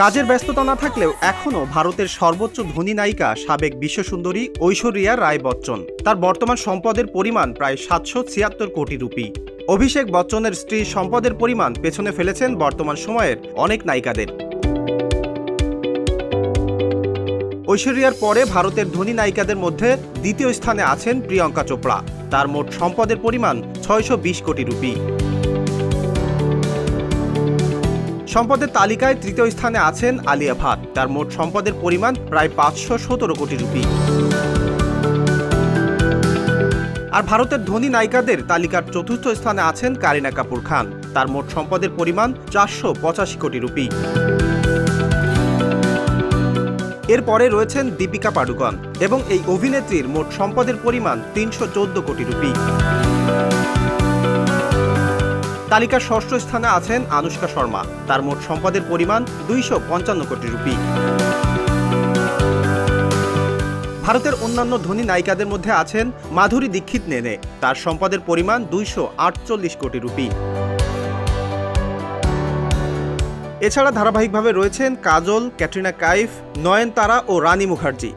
কাজের ব্যস্ততা না থাকলেও এখনও ভারতের সর্বোচ্চ ধনী নায়িকা সাবেক বিশ্বসুন্দরী ঐশ্বরিয়া রায় বচ্চন। তার বর্তমান সম্পদের পরিমাণ প্রায় সাতশো ছিয়াত্তর কোটি রুপি। অভিষেক বচ্চনের স্ত্রী সম্পদের পরিমাণ পেছনে ফেলেছেন বর্তমান সময়ের অনেক নায়িকাদের। ঐশ্বরিয়ার পরে ভারতের ধনী নায়িকাদের মধ্যে দ্বিতীয় স্থানে আছেন প্রিয়ঙ্কা চোপড়া। তার মোট সম্পদের পরিমাণ ছয়শো বিশ কোটি রুপি। সম্পদের তালিকায় তৃতীয় স্থানে আছেন আলিয়া ভাট। তার মোট সম্পদের পরিমাণ প্রায় পাঁচশো সতেরো কোটি রুপি। আর ভারতের ধনী নায়িকাদের তালিকার চতুর্থ স্থানে আছেন কারিনা কাপুর খান। তার মোট সম্পদের পরিমাণ চারশো পঁচাশি কোটি রুপি। এরপরে রয়েছেন দীপিকা পাডুকন এবং এই অভিনেত্রীর মোট সম্পদের পরিমাণ তিনশো চোদ্দ কোটি রুপি। তালিকার ষষ্ঠ স্থানে আছেন আনুষ্কা শর্মা। তার মোট সম্পদের পরিমাণ দুইশো পঞ্চান্ন কোটি রুপি। ভারতের অন্যান্য ধনী নায়িকাদের মধ্যে আছেন মাধুরী দীক্ষিত নেনে। তার সম্পদের পরিমাণ দুইশো আটচল্লিশ কোটি রুপি। এছাড়া ধারাবাহিকভাবে রয়েছেন কাজল, ক্যাটরিনা কাইফ, নয়নতারা ও রানী মুখার্জি।